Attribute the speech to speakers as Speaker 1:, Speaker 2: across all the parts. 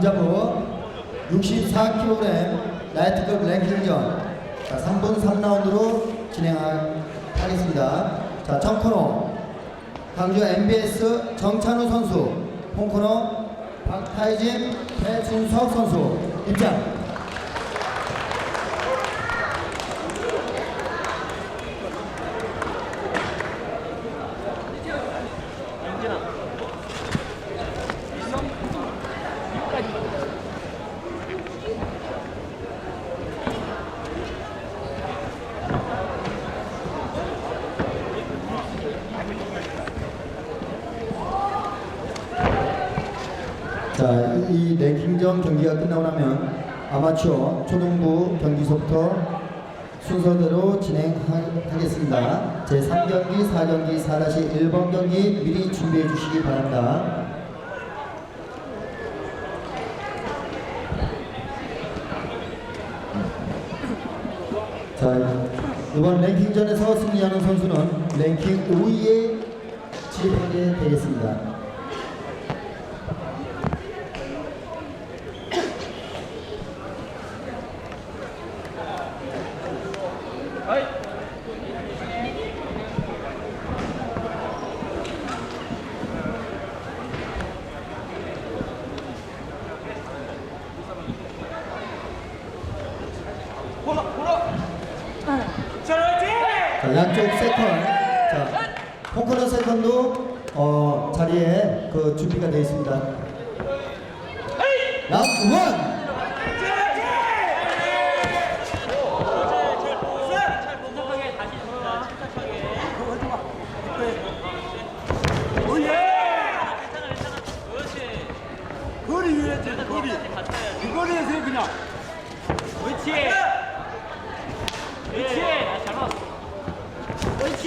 Speaker 1: 남자부 64kg 라이트급 랭킹전 자, 3분 3라운드로 진행하겠습니다. 자, 청코너 강주 MBS 정찬우 선수, 홍코너 박타이진 배준석 선수 입장. 자, 이 경기가 끝나고 나면 아마추어 초등부 경기서부터 순서대로 진행하겠습니다. 제 3경기, 4경기, 4-1번 경기 미리 준비해 주시기 바랍니다. 자, 이번 랭킹전에서 승리하는 선수는 랭킹 5위에 진입하게 되겠습니다. 자, 양쪽 세컨. 자, 포커너 세컨도 어, 자리에 그 준비가 되어 있습니다. 라운드 원.
Speaker 2: 침착하게 다시 돌아와. 침착하게. 괜찮아, 괜찮아. 그렇지.
Speaker 3: 거리 위에지 거리
Speaker 2: 같이 해야지.
Speaker 3: 이 거리에서 해, 그냥
Speaker 2: 그렇지. 그렇지. 아, 잘 봤어. 그렇지.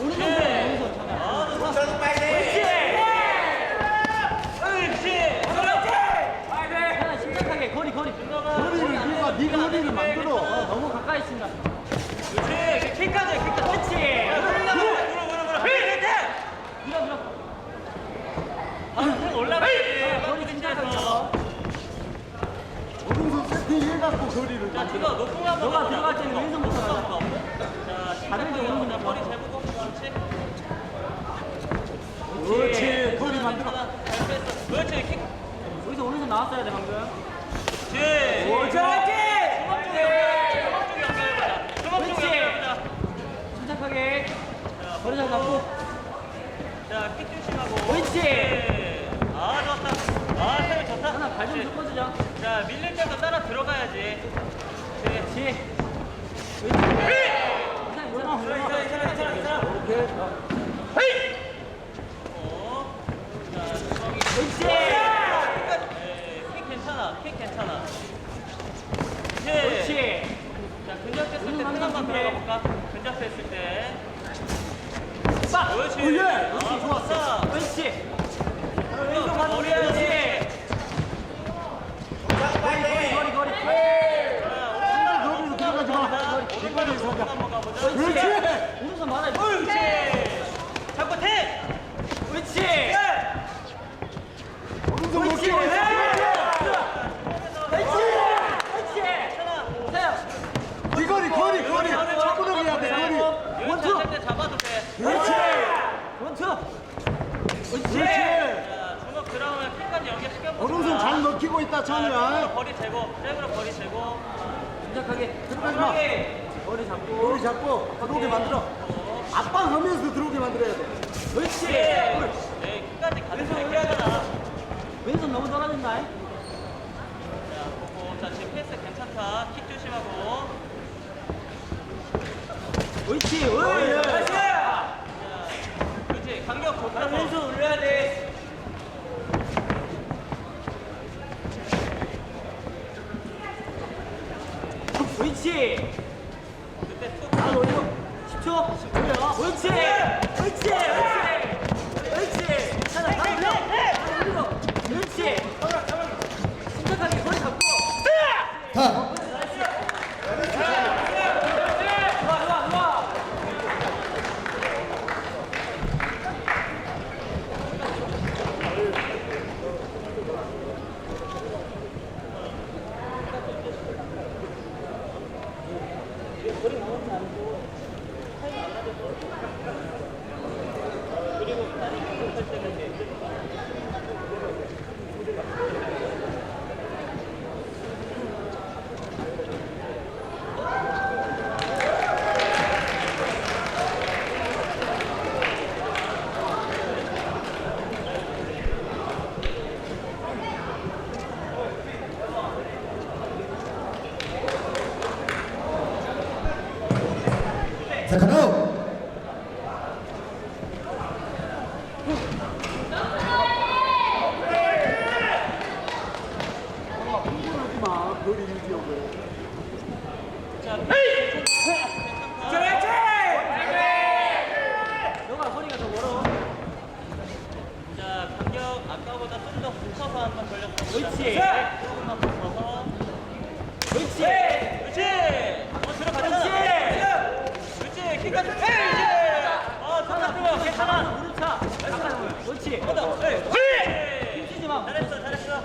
Speaker 2: 오른손 들어, 오른손. 아, 너 그렇지. 그렇지. 그렇지. 하나 침착하게 거리 거리.
Speaker 3: 거리를 네 거리를 만들어
Speaker 2: 어, 너무 가까이 친다. 그렇지. 킥까지, 킥까지. 그렇지. 밀어, 밀어. 아, 올라가야지. 거리 진짜서.
Speaker 3: 오른손 세팅 해갖고 거리를
Speaker 2: 자, 지금 높은 거 한번 너가 들어갈 때는 왼손부터 가자. 자, 오는 거냐? 머리 잘 보고. 그렇지.
Speaker 3: 그렇지 거리 만들어.
Speaker 2: 그렇지. 킥. 여기서 오른손 나왔어야 돼, 방금. 그렇지. 주먹 쪽 연결해보자. 주먹 쪽 연결해보자. 침착하게. 머리 잘 잡고. 자, 킥 조심하고. 그렇지. 아, 좋다. 아, 세이 좋다. 하나 발좀 섞어주자. 자, 밀릴 때도 따라 들어가야지. 그렇지. 괜찮아, 괜찮아, 괜찮아, 괜찮아. 그렇지. 네, 킥 괜찮아, 킥 괜찮아. 그렇지. 자, 근접했을 때 하나만 들어가 볼까? 근접했을 때. 빡! 그렇지.
Speaker 3: 오, 예.
Speaker 2: 아,
Speaker 3: 그렇지,
Speaker 2: 좋았어. 그렇지. 왼쪽 가서 머리야지. 거리, 거리, 거리, 거리.
Speaker 3: 거리로 들어가지 마 이 거리에서 하자
Speaker 2: 한번 가보자.
Speaker 3: 그렇지
Speaker 2: 오른손 말아. 그렇지. 잡고 태. 그렇지.
Speaker 3: 오른손
Speaker 2: 그렇지.
Speaker 3: 먹기
Speaker 2: 그렇지. 태야.
Speaker 3: 이 거리 거리 거리 자꾸로 해야 돼 거리
Speaker 2: 원투. 때 잡아도 돼.
Speaker 3: 그렇지
Speaker 2: 원투. 그렇지.
Speaker 3: 그렇지
Speaker 2: 자, 주먹 들어오면 킥까지 연결시켜보자.
Speaker 3: 오른손 잘 먹히고 있다
Speaker 2: 자,
Speaker 3: 찬이야
Speaker 2: 거리 재고, 백으로 거리 재고. 침착하게.
Speaker 3: 들어가지 마.
Speaker 2: 머리 잡고.
Speaker 3: 거리 잡고 들어오게 만들어 압박하면서 들어오게 만들어야 돼
Speaker 2: 그렇지. 네, 킥까지 가는 거 얘기하잖아. 왼손 너무 떨어진다. 자, 보고. 자, 지금 패스 괜찮다. 킥 조심하고. 그렇지.
Speaker 3: 예.
Speaker 2: 자, 그렇지. 간격 좋다. 왼손 올려야 돼. 그렇지. 그때 툭. 아, 올리고. 10초. 10초야. 그렇지. 그렇지. Thank you. 그렇지.
Speaker 1: 헤이! 네. 힘쓰지 마. 잘했어, 잘했어.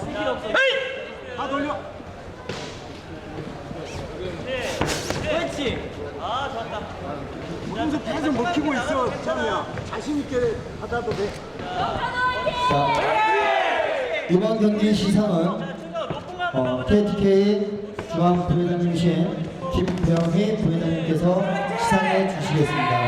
Speaker 1: 쓸 필요 없어. 헤이!
Speaker 2: 다 돌려.
Speaker 1: 그렇지. 아, 좋았다.
Speaker 2: 오른쪽 팔좀 먹히고 있어, 찬이야. 자신 있게 받아도 돼.
Speaker 4: 자, 이번 경기의 시상은 어, KTK 중앙 부회장님이신 김병희 부회장님께서 시상해 주시겠습니다.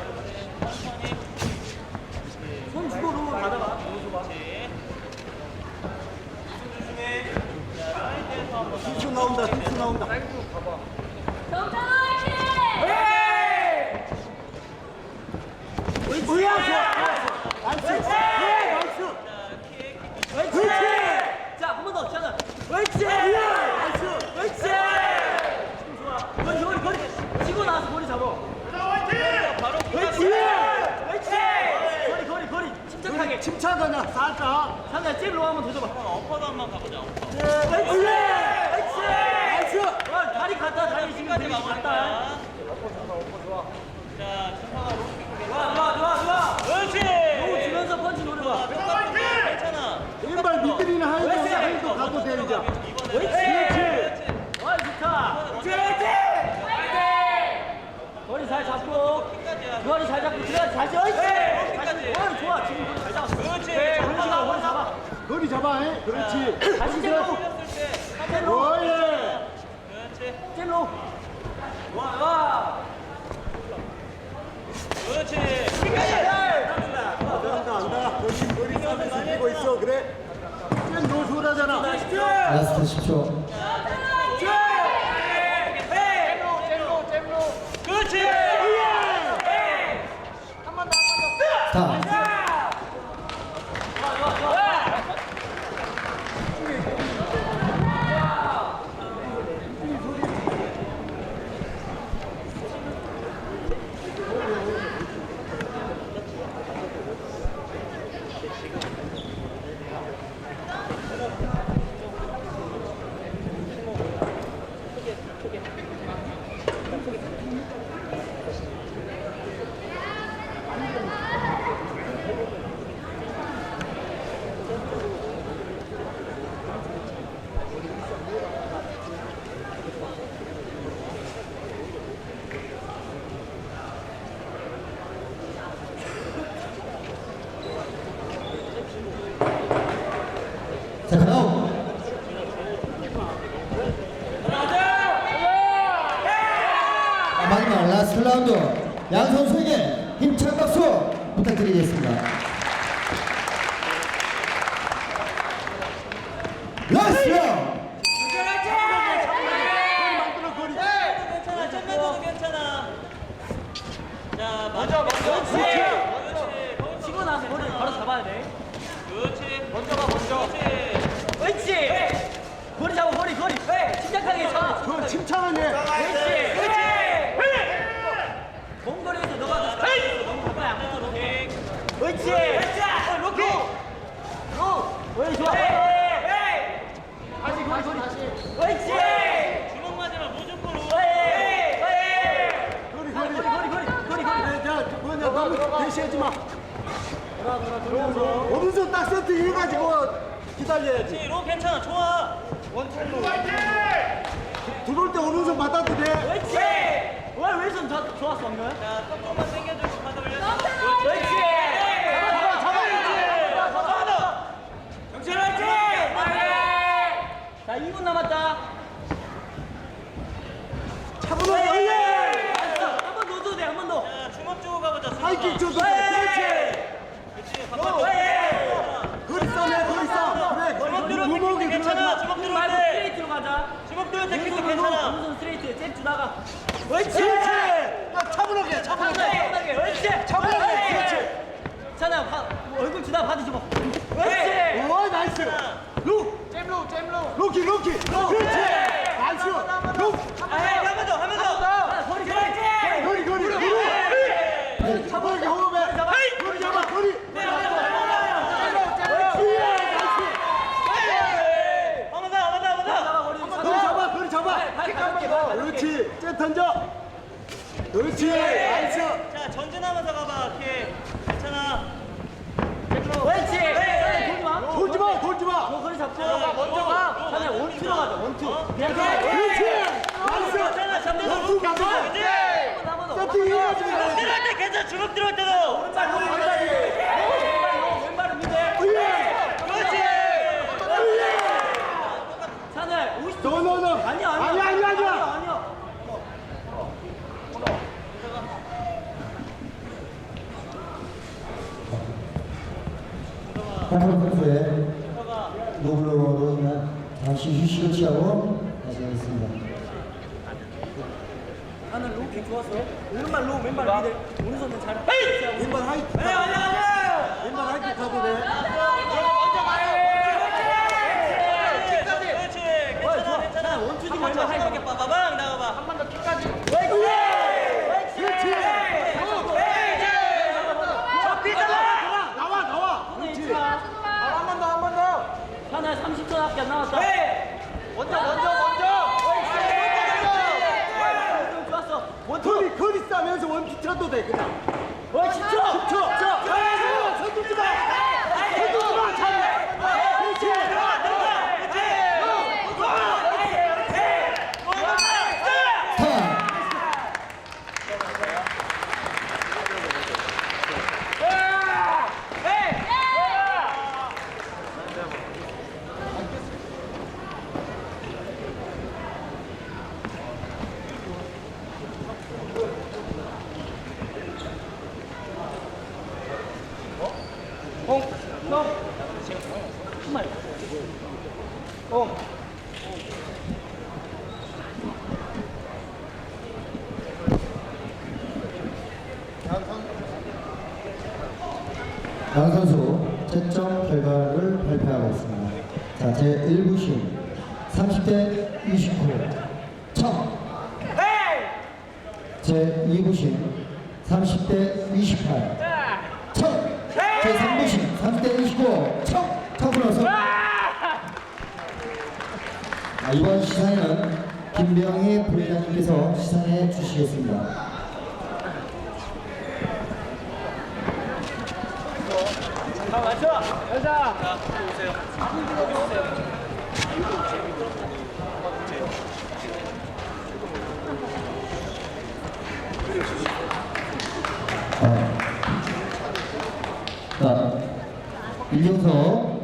Speaker 1: 2초
Speaker 2: 나온다, 2초 나온다. 끝나잖아.
Speaker 1: 라스트 10초. 그렇지. 그렇지. 치고 나서 머리 바로
Speaker 2: 잡아야 돼. 그렇지. 먼저 가 먼저. 그렇지. 거리 잡아 거리 거리. 침착하게 차.
Speaker 3: 저 침착하네.
Speaker 2: 그렇지. 그렇지. 공거리에서 너가 더 너무 가까이 안 가서 로킹. 그렇지. 로킹. 로. 왜 좋아.
Speaker 3: 로키, 로키. 그렇지.
Speaker 2: 한번 더. 거리, 거리.
Speaker 3: 거리. 룩. 차분하게 호흡해. 거리 잡아, 거리. 거리 잡아, 거리 잡아.
Speaker 2: 킥 한번 더.
Speaker 3: 그렇지. 쟤 던져. 그렇지. 나이스.
Speaker 2: 자, 전진하면서 가봐. 킥. 괜찮아. 그렇지. 돌지 마.
Speaker 3: 돌지 마, 돌지 마.
Speaker 2: 거리 잡고. 먼저 가. 찬아, 원투로 가자. 원투. 그냥 가.
Speaker 3: 그렇지. 나이스.
Speaker 2: 괜찮아. 잡는
Speaker 3: 원투 가자.
Speaker 2: 한번 더.
Speaker 3: 세팅 해야지.
Speaker 2: 들어갈 때 괜찮아. 주먹 들어갈 때도. 오른발, 오른발. 왼발, 왼발은 밑에. 그렇지. 찬아, 50.
Speaker 3: 너, 너, 너.
Speaker 2: 아니야, 아니야.
Speaker 3: 아니야, 아니야, 아니야.
Speaker 2: 아니야.
Speaker 1: 홍콩 선수의 노블로로 그냥 잠시 휴식을 취하고 하겠습니다.
Speaker 2: 나는 로우 킥 좋았어. 오른발 로우, 왼발 미들. 오른손은 잘.
Speaker 3: 왼발 하이킥.
Speaker 2: 아니야, 아니야, 아니야.
Speaker 3: 왼발 하이킥 하도 돼.
Speaker 2: 먼저 가요. 킥까지. 그렇지. 괜찮아, 괜찮아. 원투지 먼저 하이킥 빠바방 나가봐. 한 번 더 킥까지. 그렇지.
Speaker 3: 그렇지.
Speaker 2: 삐잖아.
Speaker 3: 나와, 나와. 그렇지.
Speaker 2: 한번 더, 한번 더. 하나 30초밖에 안 남았다. 먼저, 먼저, 먼저. 좋았어.
Speaker 3: 거리, 거리 싸면서 원킥 쳐도 돼, 그냥.
Speaker 2: 와, 10초.
Speaker 3: 쳐, 쳐. 서두지 마. 서두지 마, 잘. 그렇지.
Speaker 1: 타임! 양 선수 채점 결과를 발표하겠습니다. 자, 제 1부심 30대 29 청. 제 2부심 30대 28 청. 제 3부심 30대 29 청. 청으로서 아, 이번 시상에는 김병희 부회장님께서 시상해 주시겠습니다. 어. 자, 이중석,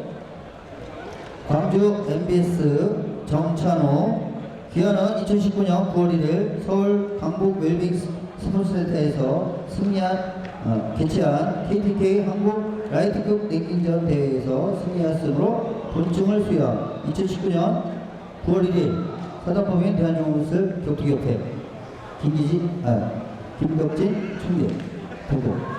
Speaker 1: 광주 MBS 정찬호, 기아는 2019년 9월 1일 서울 강북 웰빙 스포츠센터에서 승리한 어, 개최한 KTK 한국 라이트급 랭킹전 대회에서 승리했으므로 본증을 수여한 2019년 9월 1일 사단법인 대한영웅스 격투기협회 김기진, 아, 김덕진 총재 보고